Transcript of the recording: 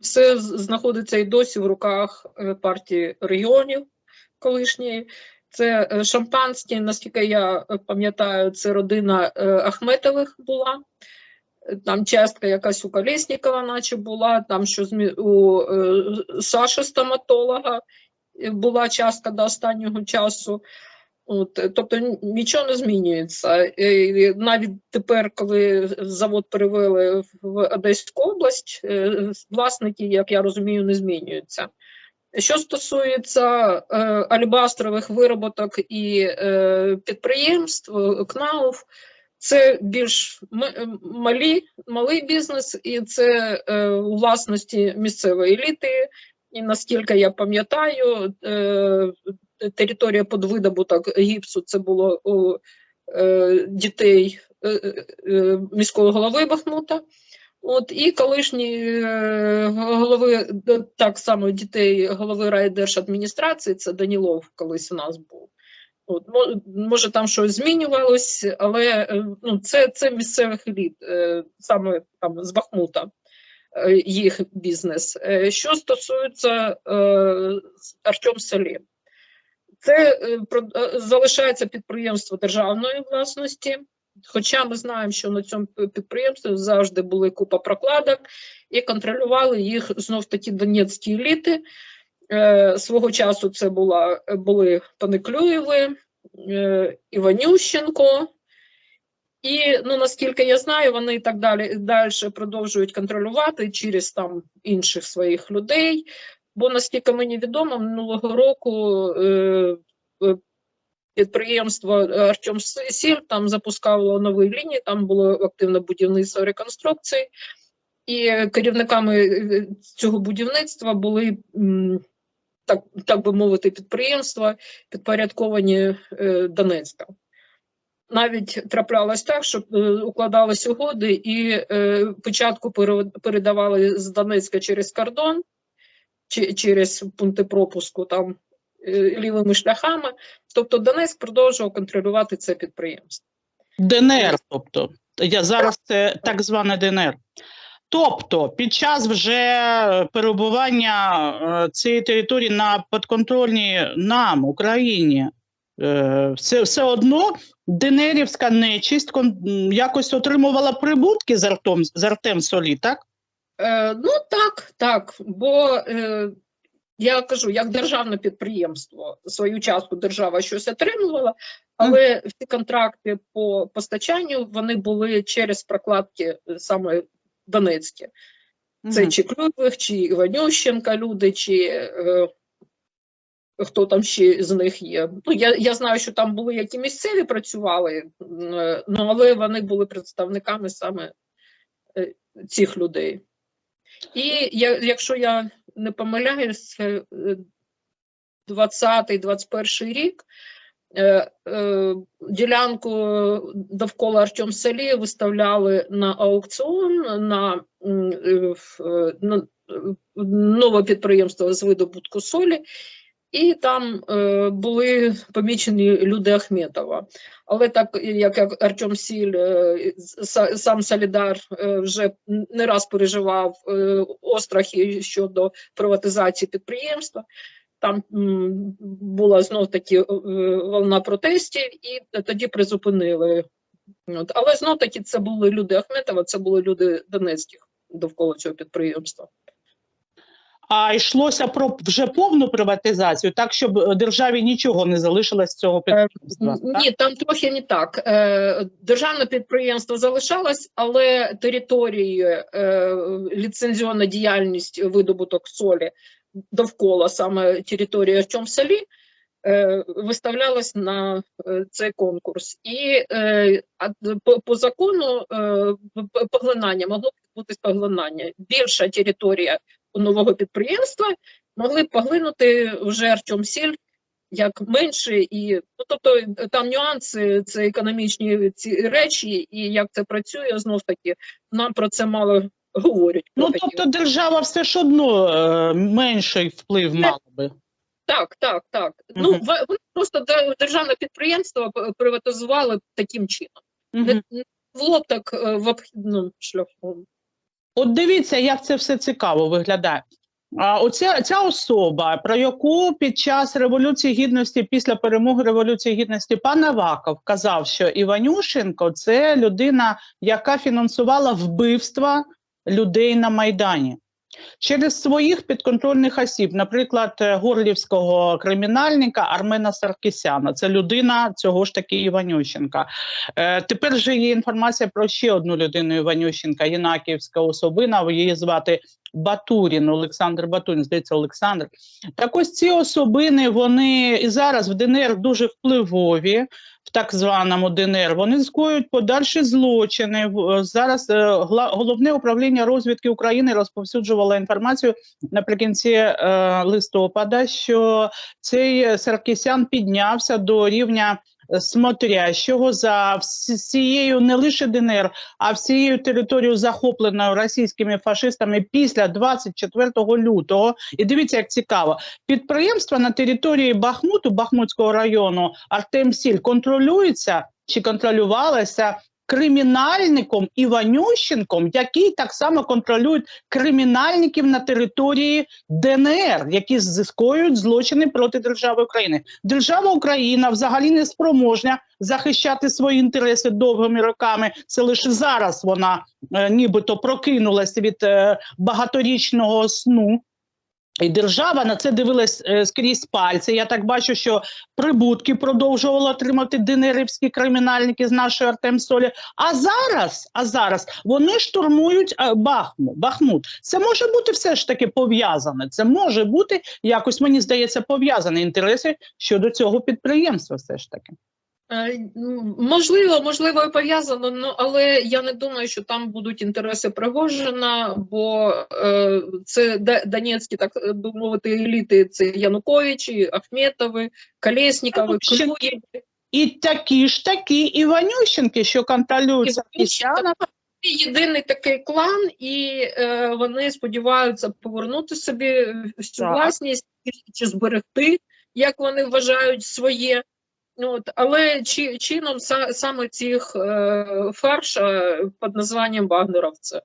все знаходиться і досі в руках е, партії регіонів колишньої. Це е, Шампанський, наскільки я е, пам'ятаю, це родина Ахметових була. Там частка якась у Колєснікова, наче була, там що у Саші стоматолога була частка до останнього часу. От, е, тобто нічого не змінюється. Е, і Навіть тепер, коли завод перевели в Одеську область, е, власники, як я розумію, не змінюються. Що стосується е, альбастрових вироботок і е, підприємств, КНАУФ, це більш малі, малий бізнес, і це е, у власності місцевої еліти. І наскільки я пам'ятаю, е, територія під видобуток гіпсу це було у е, дітей е, е, е, міського голови Бахмута. От і колишні е, голови так само дітей голови райдержадміністрації, це Данілов колись у нас був. От, може, там щось змінювалось, але е, ну, це, це місцевих еліт, е, саме там з Бахмута, е, їх бізнес. Е, Що стосується е, Артем Салі, це е, е, залишається підприємство державної власності. Хоча ми знаємо, що на цьому підприємстві завжди були купа прокладок і контролювали їх знов таки донецькі еліти. Е, свого часу це була, були Паниклюєви, Іванющенко. І ну, наскільки я знаю, вони і так далі далі продовжують контролювати через там інших своїх людей. Бо наскільки мені відомо, минулого року е, е, підприємство Артем Сіль там запускало нові лінії, там було активне будівництво реконструкції, і керівниками е, цього будівництва були. Так, так би мовити, підприємства підпорядковані е, Донецька. Навіть траплялось так, що е, укладались угоди, і е, початку передавали з Донецька через кордон, через пункти пропуску там е, лівими шляхами. Тобто Донецьк продовжував контролювати це підприємство. ДНР, тобто я зараз це так зване ДНР. Тобто, під час вже перебування е, цієї території на підконтрольній нам, Україні, е, все, все одно ДНРівська нечисть якось отримувала прибутки з Артем, з Артем Солі, так? Е, ну так, так. Бо е, я кажу, як державне підприємство, свою частку держава щось отримувала, але всі контракти по постачанню вони були через прокладки е, саме Донецькі. Це чи Клюєвих, чи Іванющенка люди, чи е, хто там ще з них є. Ну, я, я знаю, що там були які місцеві працювали, е, ну, але вони були представниками саме е, цих людей. І я, якщо я не помиляюсь, це, е, 20-21 рік е, е, ділянку довкола Артем Селі виставляли на аукціон на, на нове підприємство з видобутку солі. І там е, були помічені люди Ахметова. Але так як, Артем Сіль, е, сам Солідар е, вже не раз переживав е, острахи щодо приватизації підприємства, там м, була знов таки е, волна протестів, і тоді призупинили. От. Але знов таки це були люди Ахметова, це були люди Донецьких довкола цього підприємства. А йшлося про вже повну приватизацію, так щоб е, державі нічого не залишилось з цього підприємства. так? Ні, там трохи не так. Е, Державне підприємство залишалось, але території, е, ліцензіонна діяльність видобуток солі довкола саме території Артем-Салі е, виставлялась на е, цей конкурс. І е, по, по закону е, поглинання могло бути поглинання. Більша територія нового підприємства могли б поглинути вже Артем-Сіль як менше, і ну тобто там нюанси, це економічні ці речі, і як це працює, знов таки нам про це мало говорять. Ну тобто держава все ж одно е, менший вплив мала би. Так, так, так. Ну Мгм. в- вони просто державне підприємство приватизували таким чином. Мгм. Не, не було б так е, в обхідному шляхом. От дивіться, як це все цікаво виглядає. А оця ця особа, про яку під час Революції Гідності, після перемоги Революції Гідності, пан Аваков казав, що Іванюшенко це людина, яка фінансувала вбивства людей на Майдані. Через своїх підконтрольних осіб, наприклад, е, горлівського кримінальника Армена Саркісяна, це людина цього ж таки Іванющенка. Е, тепер же є інформація про ще одну людину Іванющенка, Єнакіївська особина, її звати Батурін, Олександр Батурін, здається, Олександр. Так ось ці особини, вони і зараз в ДНР дуже впливові, в так званому ДНР, вони скоюють подальші злочини. В- Зараз е, головне управління розвідки України розповсюджувало інформацію наприкінці е, листопада, що цей Саркісян піднявся до рівня е, смотрящого за всією не лише ДНР, а всією територією захопленою російськими фашистами після 24 лютого. І дивіться, як цікаво, підприємства на території Бахмуту, Бахмутського району Артемсіль контролюється чи контролювалося кримінальником Іванющенком, який так само контролює кримінальників на території ДНР, які зискують злочини проти держави України. Держава Україна взагалі не спроможна захищати свої інтереси довгими роками. Це лише зараз вона е, нібито прокинулася від е, багаторічного сну. І держава на це дивилась е, скрізь пальці. Я так бачу, що прибутки продовжували отримати ДНРівські кримінальники з нашої Артемсолі. А зараз, а зараз вони штурмують е, Бахмут. Бахмут. Це може бути все ж таки пов'язане. Це може бути якось, мені здається, пов'язані інтереси щодо цього підприємства. Все ж таки. Е, м, Можливо, можливо, і пов'язано, ну, але я не думаю, що там будуть інтереси Пригожина, бо е, це донецькі, так би мовити, еліти, це Януковичі, Ахметови, Колєснікови, Ну, Клюєві. І такі ж такі Іванющенки, що контролюють Саркісяна, Єдиний такий клан, і е, вони сподіваються повернути собі всю Так. власність чи зберегти, як вони вважають своє. От, але чи, чином са, саме цих е, фарш е, під названням Вагнеровця.